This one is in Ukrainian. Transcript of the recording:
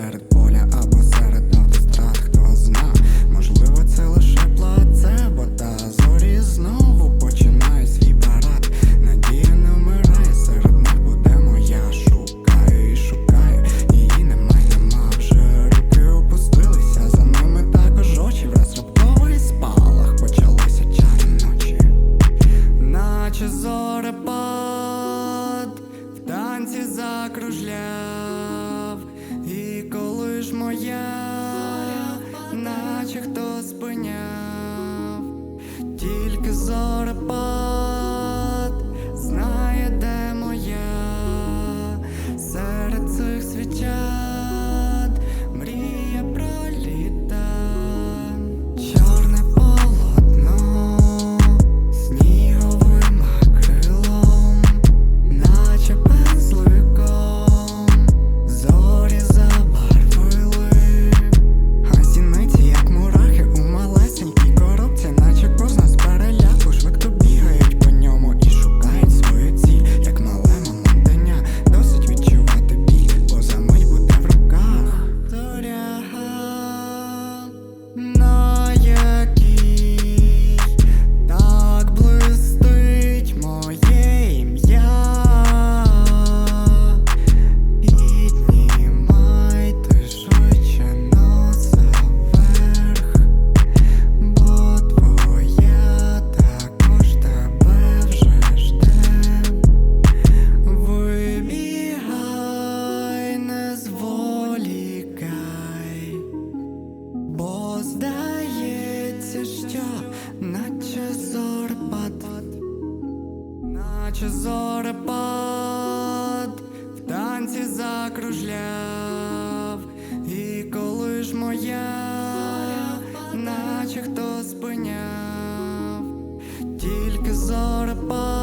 серед поля або серед автострад, хто зна, можливо, це лише плацебо та зорі знову починає свій парад. Надія не вмирає, серед них буде моя. Шукаю і шукаю, її немає, нема вже руки опустилися. За ними також очі враз раптовий спалах почалися чарні ночі, наче зорепад в танці закружля моя, наче хто спиняв, тільки зорепад знає, де моя серед цих свічах. наче зорпад, наче зорепад, в танці закружляв, і коли ж моя, наче хто спиняв, тільки зорепад.